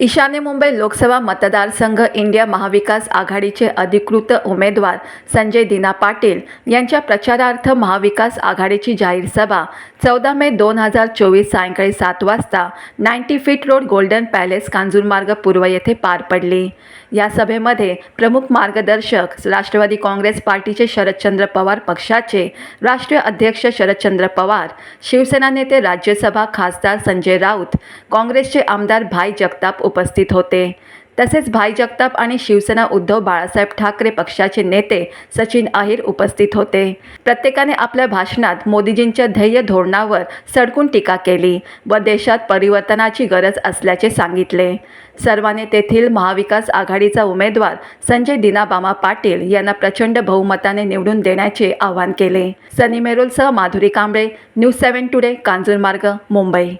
ईशान्य मुंबई लोकसभा मतदारसंघ इंडिया महाविकास आघाडीचे अधिकृत उमेदवार संजय दिना पाटील यांच्या प्रचारार्थ महाविकास आघाडीची जाहीर सभा चौदा मे दोन हजार चोवीस सायंकाळी सात वाजता ninety feet road golden palace Kanjurmarg पूर्व येथे पार पडली. या सभेमध्ये प्रमुख मार्गदर्शक राष्ट्रवादी काँग्रेस पार्टीचे शरदचंद्र पवार पक्षाचे राष्ट्रीय अध्यक्ष शरदचंद्र पवार शिवसेना नेते राज्यसभा खासदार संजय राऊत काँग्रेसचे आमदार भाई जगताप उपस्थित होते. तसेच भाई जगताप आणि शिवसेना उद्धव बाळासाहेब ठाकरे पक्षाचे नेते सचिन अहिर उपस्थित होते. प्रत्येकाने आपल्या भाषणात मोदीजींच्या ध्येय धोरणावर सडकून टीका केली व देशात परिवर्तनाची गरज असल्याचे सांगितले. सर्वांनी तेथील महाविकास आघाडीचा उमेदवार संजय दिनाबामा पाटील यांना प्रचंड बहुमताने निवडून देण्याचे आवाहन केले. Sunny मेरुलसह Madhuri Kamble news seven today Kanjurmarg Mumbai.